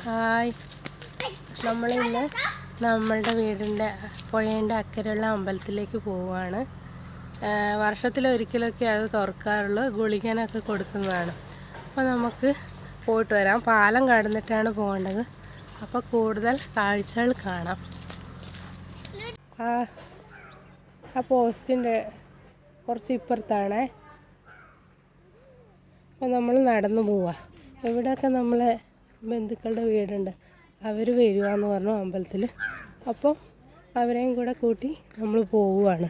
Hi. നമ്മളിന്ന് നമ്മളുടെ വീടിന്റെ പുഴേന്റെ അക്കരെയുള്ള അമ്പലത്തിലേക്ക് പോവുകയാണ്. വർഷത്തിലൊരിക്കലൊക്കെ അത് തുറക്കാറുള്ളൂ ഗുളികനൊക്കെ കൊടുക്കുന്നതാണ്. അപ്പോൾ നമുക്ക് പോയിട്ട് വരാം. പാലം കടന്നിട്ടാണ് പോകേണ്ടത്. അപ്പോൾ കൂടുതൽ കാഴ്ചകൾ കാണാം. ആ ആ പോസ്റ്റിന്റെ കുറച്ച് ഇപ്പുറത്താണേ. അപ്പോൾ നമ്മൾ നടന്നു പോവാം. ഇവിടെയൊക്കെ നമ്മളെ ബന്ധുക്കളുടെ വീടുണ്ട്. അവർ വരുവാന്ന് പറഞ്ഞു അമ്പലത്തിൽ അപ്പോൾ അവരെയും കൂടെ കൂട്ടി നമ്മൾ പോവുകയാണ്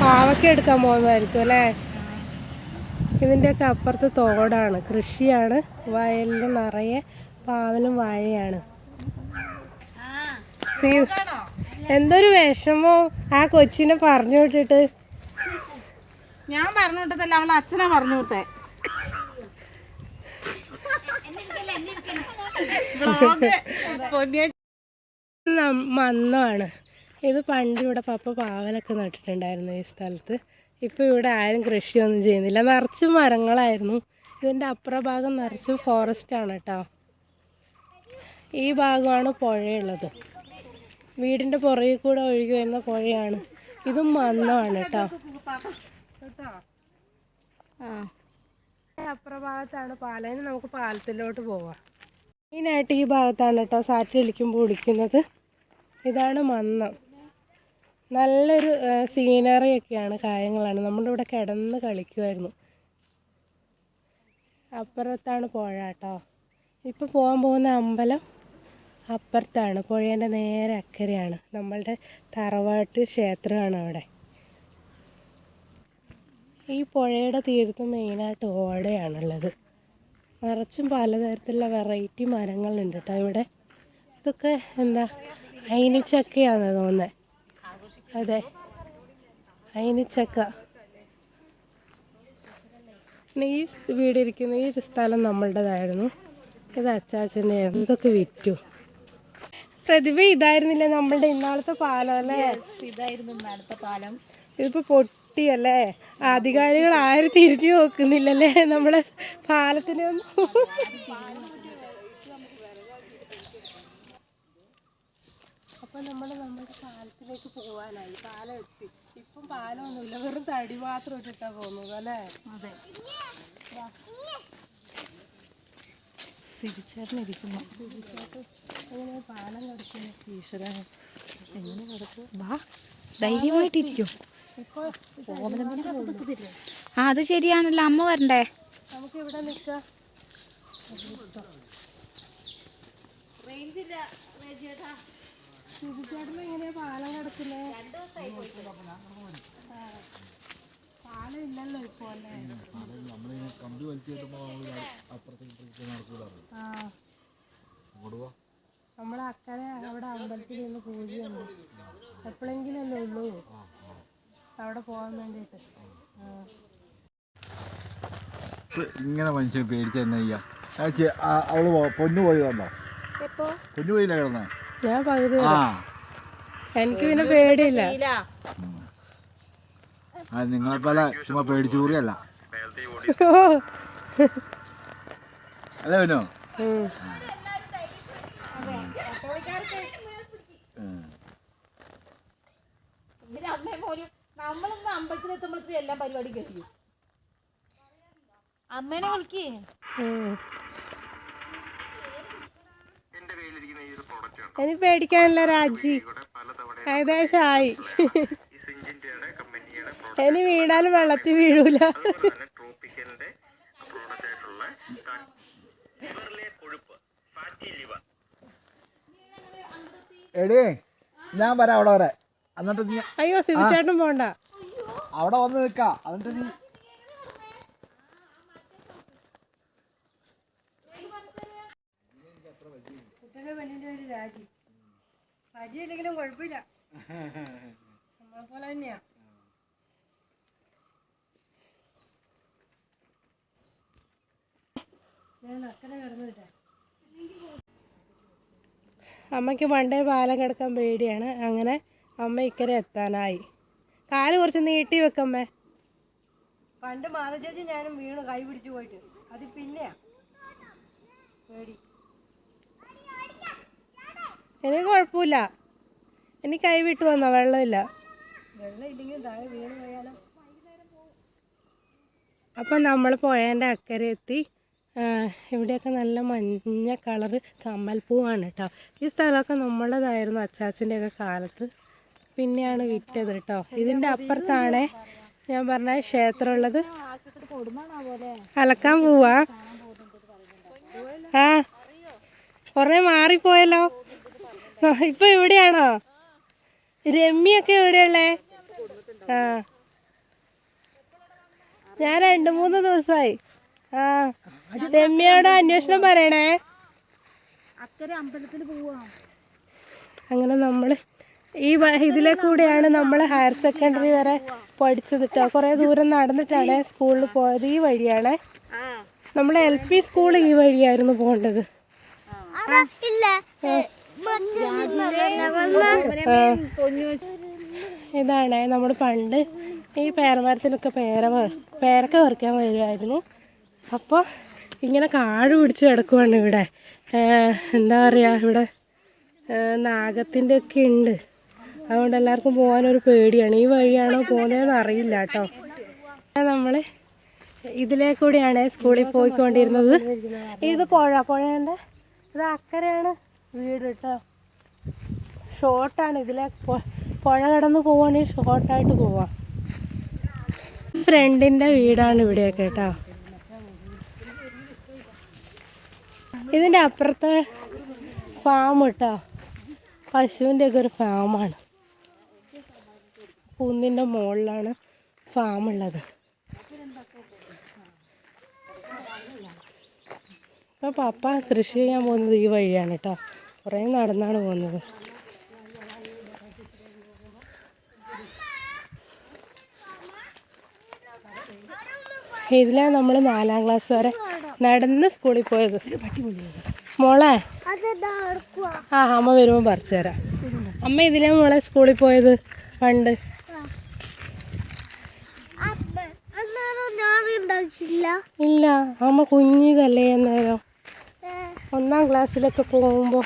പാവയ്ക്ക എടുക്കാൻ പോകുന്നതായിരിക്കും അല്ലേ? ഇതിന്റെയൊക്കെ അപ്പുറത്ത് തോടാണ്. കൃഷിയാണ്. വയലിൽ നിറയെ പാവലും വാഴയാണ്. എന്തൊരു വിഷമോ? ആ കൊച്ചിനെ പറഞ്ഞു വിട്ടിട്ട്. ഞാൻ പറഞ്ഞു വിട്ടതല്ല അവളെ അച്ഛനെ പറഞ്ഞു വിട്ടെ നം- മണ്ണാണ് ഇത് പണ്ട് ഇവിടെ പപ്പ പാവലൊക്കെ നട്ടിട്ടുണ്ടായിരുന്നു ഈ സ്ഥലത്ത്. ഇപ്പോൾ ഇവിടെ ആരും കൃഷിയൊന്നും ചെയ്യുന്നില്ല. നിറച്ച് മരങ്ങളായിരുന്നു. ഇതിന്റെ അപ്പുറ ഭാഗം നിറച്ച് ഫോറസ്റ്റ് ആണ് കേട്ടോ ഈ ഭാഗമാണ് പുഴയുള്ളത്. വീടിന്റെ പുറകിൽ കൂടെ ഒഴുകി വരുന്ന പുഴയാണ്. ഇതും മണ്ണാണ് കേട്ടോ അപ്പുറ ഭാഗത്താണ് പാലം നമുക്ക് പാലത്തിലോട്ട് പോവാം. മെയിനായിട്ട് ഈ ഭാഗത്താണ് കേട്ടോ സാറ്റ് കളിക്കുമ്പോൾ ഒടിക്കുന്നത് ഇതാണ് മന്നം. നല്ലൊരു സീനറി ഒക്കെയാണ് കായങ്ങളാണ് നമ്മുടെ ഇവിടെ കിടന്ന് കളിക്കുമായിരുന്നു അപ്പുറത്താണ് പുഴ കേട്ടോ. ഇപ്പോൾ പോകാൻ പോകുന്ന അമ്പലം അപ്പുറത്താണ്. പുഴേന്റെ നേരെ അക്കരയാണ്. നമ്മളുടെ തറവാട്ട് ക്ഷേത്രമാണ് അവിടെ. ഈ പുഴയുടെ തീരത്ത് മെയിനായിട്ട് ഓടയാണുള്ളത്. നിറച്ചും പലതരത്തിലുള്ള വെറൈറ്റി മരങ്ങളുണ്ട് കേട്ടോ ഇവിടെ. ഇതൊക്കെ എന്താ അയിനിച്ചക്കയാണ് തോന്നുന്നത് അതെ അയിനിച്ചക്ക. ഈ വീട് വീടിരിക്കുന്ന ഈ സ്ഥലം നമ്മളുടേതായിരുന്നു. ഇത് അച്ചാച്ചന്റെ ആയിരുന്നു ഇതൊക്കെ വിറ്റു. പ്രതിഭ ഇതായിരുന്നില്ല നമ്മളുടെ ഇന്നാളത്തെ പാലം അല്ലേ? ഇതായിരുന്നു ഇന്നാളത്തെ പാലം. ഇതിപ്പോ പൊട്ടിയല്ലേ അധികാരികൾ ആരും തിരിഞ്ഞു നോക്കുന്നില്ലല്ലേ? നമ്മളെ പാലത്തിനെ ഒന്നും അപ്പൊ നമ്മൾ നമ്മുടെ പാലത്തിലേക്ക് പോവാനായി. പാലം എത്തി ഇപ്പം പാലമൊന്നുമില്ല വെറും തടി മാത്രം ഇട്ടിട്ടാ പോകുന്നത് അല്ലേ? അതെ. തിരിച്ചേട്ടനിരിക്കുന്നു എങ്ങനെ പാലം കിടക്കുന്നു ഈശ്വര? എങ്ങനെ കിടക്കും? വാ. ധൈര്യമായിട്ടിരിക്കും. ആ അത് ശരിയാണല്ലോ. അമ്മ വരണ്ടേ? നമുക്ക് ഇവിടെ നിൽക്കാം തിരിച്ചേട്ടൻ എങ്ങനെയാ പാലം കിടക്കുന്നത് പാലം ഇല്ലല്ലോ ഇപ്പൊ അല്ലേ? ആ നമ്മളെ അക്കരെ അവിടെ അമ്പലത്തിൽ നിന്ന് പൂജയുണ്ട്. എപ്പോഴെങ്കിലും അല്ലേ ഉള്ളൂ. അവിടെ പോകാൻ വേണ്ടിയിട്ട്. ഇങ്ങനെ മനുഷ്യൻ പേടിച്ച തന്നെ ചെയ്യാ? അവൾ പൊന്നു പോയതുണ്ടോ പൊന്നു പോയില്ല കിടന്നേ? ഞാൻ പകുതി ആ. എനിക്ക് പിന്നെ പേടിയില്ല. ആ നിങ്ങളെ പല ചുമ്മാ പേടിച്ചു കൂറിയല്ല. അല്ലേ പിന്നോ ഉം. ഇവർ അമ്മയും മോനും നമ്മളൊന്ന് അമ്പലത്തിലെത്തുമ്പോഴത്തേക്കും എല്ലാം പരിപാടി കഴിയും അമ്മേനെ വിളിക്കേ. ഇനി പേടിക്കാനില്ല രാജി. ഏകദേശം ആയി ഇനി വീണാലും വെള്ളത്തിൽ വീഴൂല. എടേ ഞാൻ വരാം അവിടെ വരെ. എന്നിട്ട് അയ്യോ സിവിച്ചേട്ടൻ പോണ്ട. അവിടെ വന്ന് നിൽക്ക. അതിന്റെ നീ കുഴപ്പമില്ല. നമ്മളെ പോലെ തന്നെയാ. അമ്മയ്ക്ക് പണ്ടേ പാലം കിടക്കാൻ പേടിയാണ്. അങ്ങനെ അമ്മ ഇക്കരെ എത്താനായി. കാൽ കുറച്ച് നീട്ടി വെക്കമ്മേ. പണ്ട് മാതചേച്ചി ഞാനും വീണ് കൈ പിടിച്ചു പോയിട്ട്. അത് പിന്നെയാ. എനിക്ക് കുഴപ്പമില്ല. എനിക്ക് കൈ വിട്ടു വന്നോ വെള്ളമില്ല. അപ്പം നമ്മൾ പുഴേന്റെ അക്കരെ എത്തി ഇവിടെയൊക്കെ നല്ല മഞ്ഞ കളറ് കമ്മൽപ്പൂവാണ് കേട്ടോ ഈ സ്ഥലമൊക്കെ നമ്മളുടേതായിരുന്നു അച്ചാച്ചന്റെയൊക്കെ കാലത്ത്. പിന്നെയാണ് വിറ്റത് കേട്ടോ ഇതിന്റെ അപ്പുറത്താണ് ഞാൻ പറഞ്ഞ ക്ഷേത്രമുള്ളത്. അലക്കാൻ പോവാ. ആ കുറേ മാറിപ്പോയല്ലോ. ഇപ്പൊ എവിടെയാണോ രമ്യൊക്കെ എവിടെയുള്ളേ? ആ. ഞാൻ രണ്ട് മൂന്ന് ദിവസമായി ആ രമ്യയോട് അന്വേഷണം പറയണേ. അങ്ങനെ നമ്മൾ ഈ ഇതിലെ കൂടെയാണ് നമ്മൾ ഹയർ സെക്കൻഡറി വരെ പഠിച്ചത് കേട്ടോ കുറേ ദൂരം നടന്നിട്ടാണ് സ്കൂളിൽ പോയത് ഈ വഴിയാണ്. നമ്മൾ എൽ പി സ്കൂൾ ഈ വഴിയായിരുന്നു പോകേണ്ടത് ഇതാണ് നമ്മൾ പണ്ട് ഈ പേരമരത്തിലൊക്കെ പേര പേരക്ക പറിക്കാൻ വരുമായിരുന്നു അപ്പോൾ ഇങ്ങനെ കാട് പിടിച്ച് കിടക്കുവാണ് ഇവിടെ. എന്താ പറയുക ഇവിടെ? നാഗത്തിന്റെ ഒക്കെ ഉണ്ട്. അതുകൊണ്ട് എല്ലാവർക്കും പോകാനൊരു പേടിയാണ്. ഈ വഴിയാണോ പോകുന്നതെന്ന് അറിയില്ല കേട്ടോ. നമ്മൾ ഇതിലേ കൂടിയാണ് സ്കൂളിൽ പോയിക്കൊണ്ടിരുന്നത്. ഇത് പുഴ. പുഴേന്റെ ഇത് അക്കരെയാണ് വീട് കേട്ടോ. ഷോർട്ടാണ് ഇതിലെ പുഴ കടന്ന് പോവാണെങ്കിൽ ഷോർട്ടായിട്ട് പോവാം. ഫ്രണ്ടിന്റെ വീടാണ് ഇവിടെയൊക്കെ കേട്ടോ. ഇതിന്റെ അപ്പുറത്തെ ഫാം കേട്ടോ. പശുവിന്റെ ഒക്കെ ഒരു ഫാമാണ്. കുന്നിന്റെ മുകളിലാണ് ഫാം ഉള്ളത്. അപ്പോൾ പപ്പ കൃഷി ചെയ്യാൻ പോകുന്നത് ഈ വഴിയാണ് കേട്ടോ കുറേ നടന്നാണ് പോകുന്നത്. ഇതിലാണ് നമ്മൾ നാലാം ക്ലാസ് വരെ നടന്ന് സ്കൂളിൽ പോയത്. മോളെ? ആ അമ്മ വരുമ്പോൾ പറിച്ചു തരാം. അമ്മ ഇതിലാണ് മോളെ സ്കൂളിൽ പോയത് പണ്ട്? ഇല്ല അമ്മ കുഞ്ഞിതല്ലേ അന്നേരം. ഒന്നാം ക്ലാസ്സിലൊക്കെ പോകുമ്പോൾ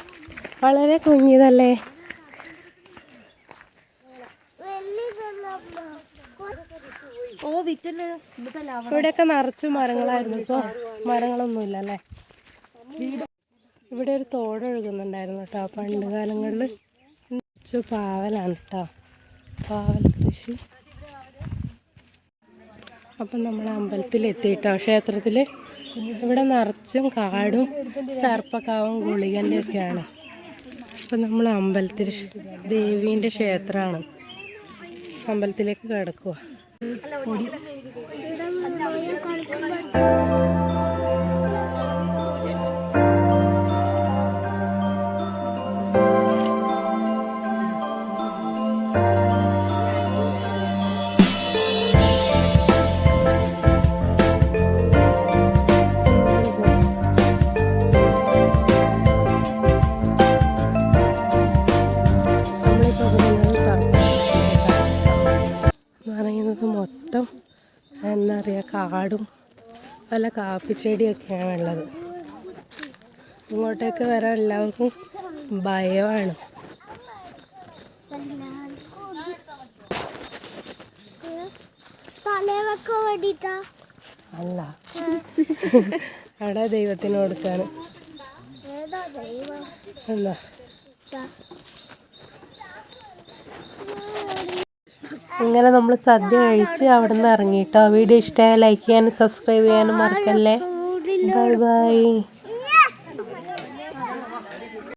വളരെ കുഞ്ഞിതല്ലേ? ഓ വിറ്റൽ ഇന്നത്തെ ഇവിടെയൊക്കെ നിറച്ച് മരങ്ങളായിരുന്നു ഇപ്പോൾ മരങ്ങളൊന്നുമില്ല അല്ലേ ഇവിടെ ഒരു തോടൊഴുകുന്നുണ്ടായിരുന്നു കേട്ടോ പണ്ട് കാലങ്ങളിൽ. പാവലാണ് കേട്ടോ പാവൽ കൃഷി. അപ്പം നമ്മൾ അമ്പലത്തിൽ കേട്ടോ ക്ഷേത്രത്തിൽ ഇവിടെ നിറച്ചും കാടും സർപ്പക്കാവും ഗുളികന്റെ ഒക്കെയാണ് അപ്പം നമ്മൾ അമ്പലത്തിൽ ദേവീന്റെ ക്ഷേത്രമാണ് അമ്പലത്തിലേക്ക് കിടക്കുക കാടും പല കാപ്പിച്ചെടിയൊക്കെയാണ് ഉള്ളത്. ഇങ്ങോട്ടേക്ക് വരാൻ എല്ലാവർക്കും ഭയമാണ്. അല്ല. അവിടെ ദൈവത്തിന് കൊടുക്കാൻ എന്താ ഇങ്ങനെ നമ്മൾ സദ്യ കഴിച്ച് അവിടെ നിന്ന് ഇറങ്ങിയിട്ടോ വീഡിയോ ഇഷ്ടമായ ലൈക്ക് ചെയ്യാനും സബ്സ്ക്രൈബ് ചെയ്യാനും മറക്കല്ലേ. Bye bye